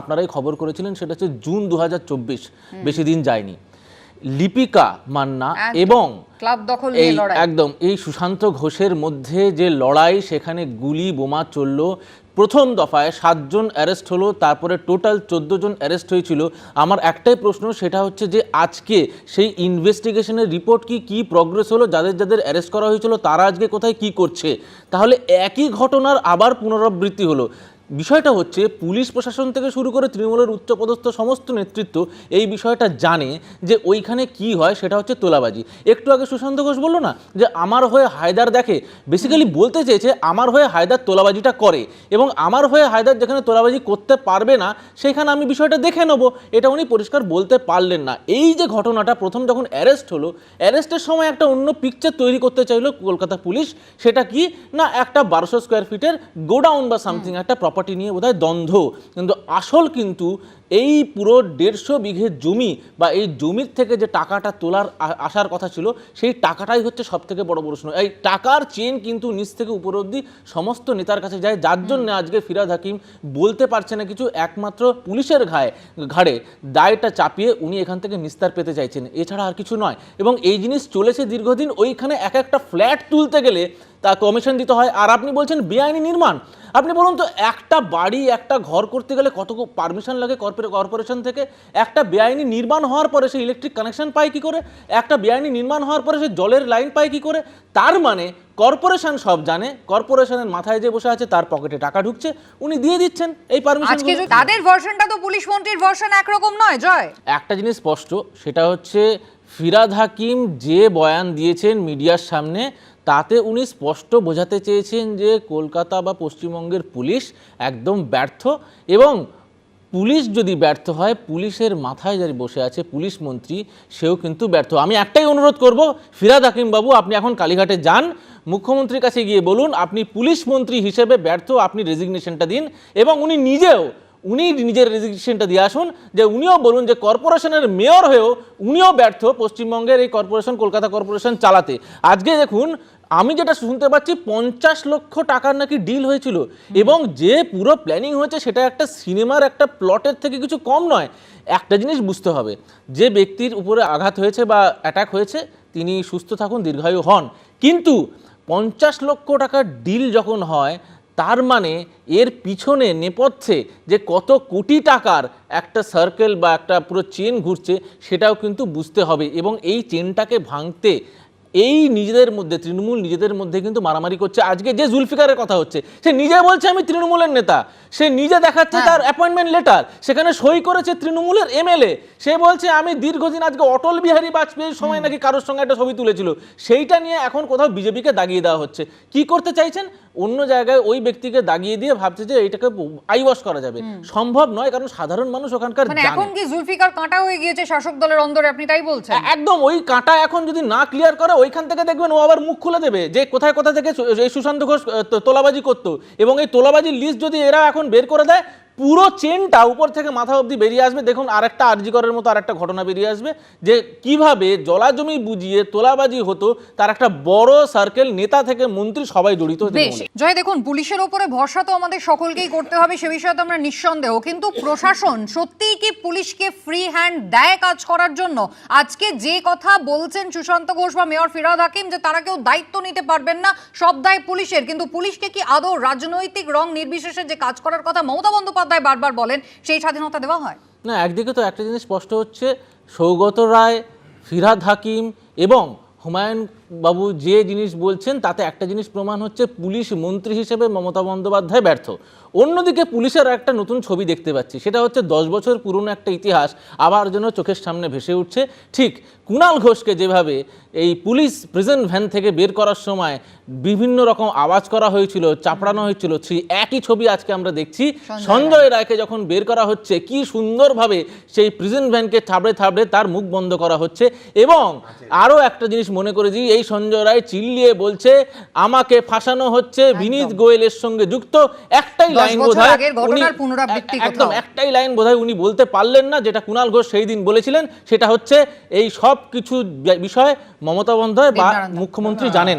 আপনারাই খবর করেছিলেন সেটা হচ্ছে জুন দু হাজার চব্বিশ। বেশি দিন যায়নি। লিপিকা মান্না এবং ক্লাব দখল এই নিয়ে লড়াই। একদম এই সুশান্ত ঘোষের মধ্যে যে লড়াই সেখানে গুলি বোমা চলল। প্রথম দফায় সাতজন অ্যারেস্ট হলো তারপরে টোটাল চোদ্দ জন অ্যারেস্ট হয়েছিল। আমার একটাই প্রশ্ন সেটা হচ্ছে যে আজকে সেই ইনভেস্টিগেশনের রিপোর্ট কি কি প্রগ্রেস হলো যাদের যাদের অ্যারেস্ট করা হয়েছিল তারা আজকে কোথায় কি করছে? তাহলে একই ঘটনার আবার পুনরাবৃত্তি হলো। বিষয়টা হচ্ছে পুলিশ প্রশাসন থেকে শুরু করে তৃণমূলের উচ্চপদস্থ সমস্ত নেতৃত্ব এই বিষয়টা জানে যে ওইখানে কি হয় সেটা হচ্ছে তোলাবাজি। একটু আগে সুশান্ত ঘোষ বলল না যে আমার হয়ে হায়দার দেখে বেসিক্যালি বলতে চেয়েছে আমার হয়ে হায়দার তোলাবাজিটা করে এবং আমার হয়ে হায়দার যেখানে তোলাবাজি করতে পারবে না সেখানে আমি বিষয়টা দেখে নেব। এটা উনি পরিষ্কার বলতে পারলেন না। এই যে ঘটনাটা প্রথম যখন অ্যারেস্ট হলো অ্যারেস্টের সময় একটা অন্য পিকচার তৈরি করতে চাইলো কলকাতা পুলিশ। সেটা কি? না একটা বারোশো স্কোয়ার ফিটের গোডাউন বা সামথিং একটা প্রপার্টি নিয়ে বোধহয় দ্বন্দ্ব। কিন্তু আসল কিন্তু এই পুরো দেড়শো বিঘে জমি বা এই জমির থেকে যে টাকাটা তোলার আসার কথা ছিল সেই টাকাটাই হচ্ছে সব থেকে বড় প্রশ্ন। এই টাকার চেন কিন্তু নিচ থেকে উপর অব্দি সমস্ত নেতার কাছে যায়। যার জন্য আজকে ফিরাদ হাকিম বলতে পারছে না কিছু একমাত্র পুলিশের ঘায়ে ঘাড়ে দায়টা চাপিয়ে উনি এখান থেকে নিস্তার পেতে চাইছেন। এছাড়া আর কিছু নয়। এবং এই জিনিস চলেছে দীর্ঘদিন ওইখানে এক একটা ফ্ল্যাট তুলতে গেলে তা কমিশন দিতে হয়। আর আপনি বলছেন বেআইনি নির্মাণ। আপনি বলুন তো একটা বাড়ি একটা ঘর করতে গেলে কত পারমিশন লাগে কর্পোরে- কর্পোরেশন থেকে? একটা বেআইনি নির্মাণ হওয়ার পরে সে ইলেকট্রিক কানেকশন পায় কি করে? একটা বেআইনি নির্মাণ হওয়ার পরে সে জলের লাইন পায় কি করে? তার মানে কর্পোরেশন সব জানে কর্পোরেশনের মাথায় যে বসে আছে তার পকেটে টাকা ঢুকছে উনি দিয়ে দিচ্ছেন এই পারমিশন আজকে তাদের ভার্সনটা তো পুলিশ মন্ত্রীর ভার্সন একরকম নয় জয়। একটা জিনিস স্পষ্ট সেটা হচ্ছে ফিরাদ হাকিম যে বয়ান দিয়েছেন মিডিয়ার সামনে, তাতে উনি স্পষ্ট বোঝাতে চেয়েছেন যে কলকাতা বা পশ্চিমবঙ্গের পুলিশ একদম ব্যর্থ এবং পুলিশ যদি ব্যর্থ হয়, পুলিশের মাথায় যারা বসে আছে, পুলিশ মন্ত্রী, সেও কিন্তু ব্যর্থ। আমি একটাই অনুরোধ করব, ফিরাদ হাকিম বাবু, আপনি এখন কালীঘাটে যান, মুখ্যমন্ত্রীর কাছে গিয়ে বলুন, আপনি পুলিশ মন্ত্রী হিসেবে ব্যর্থ, আপনি রেজিগনেশনটা দিন এবং উনি নিজেও উনি নিজের রেজিগনেশনটা দিয়ে আসুন, যে উনিও বলুন যে কর্পোরেশনের মেয়র হয়েও উনিও ব্যর্থ পশ্চিমবঙ্গের এই কর্পোরেশন কলকাতা কর্পোরেশন চালাতে। আজকে দেখুন, আমি যেটা শুনতে পাচ্ছি, পঞ্চাশ লক্ষ টাকার নাকি ডিল হয়েছিল। এবং যে পুরো প্ল্যানিং হয়েছে, সেটা একটা সিনেমার একটা প্লটের থেকে কিছু কম নয়। একটা জিনিস বুঝতে হবে, যে ব্যক্তির উপরে আঘাত হয়েছে বা অ্যাটাক হয়েছে, তিনি সুস্থ থাকুন, দীর্ঘায়ু হন। কিন্তু পঞ্চাশ লক্ষ টাকার ডিল যখন হয় তার মানে এর পিছনে নেপথ্যে যে কত কোটি টাকার একটা সার্কেল বা একটা পুরো চেন ঘুরছে সেটাও কিন্তু বুঝতে হবে এবং এই চেনটাকে ভাঙতে এই নিজেদের মধ্যে তৃণমূল নিজেদের মধ্যে কিন্তু মারামারি করছে। আজকে যে জুলফিকারের কথা হচ্ছে সে নিজে বলছে আমি তৃণমূলের নেতা। সে নিজে দেখাচ্ছে তার অ্যাপয়েন্টমেন্ট লেটার সেখানে সই করেছে তৃণমূলের এমএলএ। সে বলছে আমি দীর্ঘদিন আজকে অটল বিহারী বাজপেয়ীর সময় নাকি কারোর সঙ্গে একটা ছবি তুলেছিল? সেইটা নিয়ে এখন কোথাও বিজেপিকে দাগিয়ে দেওয়া হচ্ছে। কি করতে চাইছেন? অন্য জায়গায় ওই ব্যক্তিকে দাগিয়ে দিয়ে ভাবছে যে এটাকে আইওয়াশ করা যাবে। সম্ভব নয় কারণ সাধারণ মানুষ ওখানকার মানে এখন কি জুলফিকার কাঁটা হয়ে গিয়েছে শাসক দলের অন্দরে আপনি তাই বলছেন? একদম ওই কাঁটা এখন যদি না ক্লিয়ার করে ওইখান থেকে দেখবেন ও আবার মুখ খুলে দেবে যে কোথায় কোথা থেকে এই সুশান্ত ঘোষ তোলাবাজি করতো। এবং এই তোলাবাজির লিস্ট যদি এরা এখন বের করে দেয় পুরো চেনটা উপর থেকে মাথা অবধি বেরিয়ে আসবে। দেখুন আরেকটা আরজিকরের মতো আরেকটা ঘটনা বেরিয়ে আসবে যে কীভাবে জলাজমি বুঝিয়ে তোলাবাজি হতো তার একটা বড় সার্কেল নেতা থেকে মন্ত্রী সবাই জড়িত জয় দেখুন পুলিশের ওপরে ভরসা তো আমাদের সকলকেই করতে হবে সে বিষয়ে তো আমরা নিঃসন্দেহ। কিন্তু প্রশাসন সত্যিই কি পুলিশকে ফ্রি হ্যান্ড দেয় কাজ করার জন্য? আজকে যে কথা বলছেন সুশান্ত ঘোষ বা মেয়র ফিরাদ হাকিম যে তারা কেউ দায়িত্ব নিতে পারবেন না সব দায় পুলিশের। কিন্তু পুলিশকে কি আদৌ রাজনৈতিক রং নির্বিশেষে যে কাজ করার কথা মমতা বন্দ্যোপাধ্যায় বারবার বলেন, সেই স্বাধীনতা দেওয়া হয়। না, একদিকে তো একটা জিনিস স্পষ্ট হচ্ছে, সৌগত রায়, ফিরাদ হাকিম এবং হুমায়ুন বাবু যে জিনিস বলছেন তাতে একটা জিনিস প্রমাণ হচ্ছে পুলিশ মন্ত্রী হিসেবে মমতা বন্দ্যোপাধ্যায় ব্যর্থ। অন্যদিকে পুলিশের একটা নতুন ছবি দেখতে পাচ্ছি সেটা হচ্ছে দশ বছর পুরনো একটা ইতিহাস আবার যেন চোখের সামনে ভেসে উঠছে। ঠিক কুণাল ঘোষকে যেভাবে এই পুলিশ প্রেজেন্ট ভ্যান থেকে বের করার সময় বিভিন্ন রকম আওয়াজ করা হয়েছিল চাপড়ানো হয়েছিল সেই একই ছবি আজকে আমরা দেখছি। সঞ্জয় রায়কে যখন বের করা হচ্ছে কি সুন্দরভাবে সেই প্রিজেন্ট ভ্যানকে থাবড়ে থাবড়ে তার মুখ বন্ধ করা হচ্ছে। এবং আরও একটা জিনিস মনে করে দিই এই সঞ্জয় রায় চিল্লিয়ে বলছে আমাকে ফাঁসানো হচ্ছে বিনীত গোয়েলের সঙ্গে যুক্ত। একটাই লাইন বোধহয় একদম একটাই লাইন বোধহয় উনি বলতে পারলেন না যেটা কুণাল ঘোষ সেই দিন বলেছিলেন। সেটা হচ্ছে এই সব কিছু বিষয় মমতা বন্ধ বা মুখ্যমন্ত্রী জানেন।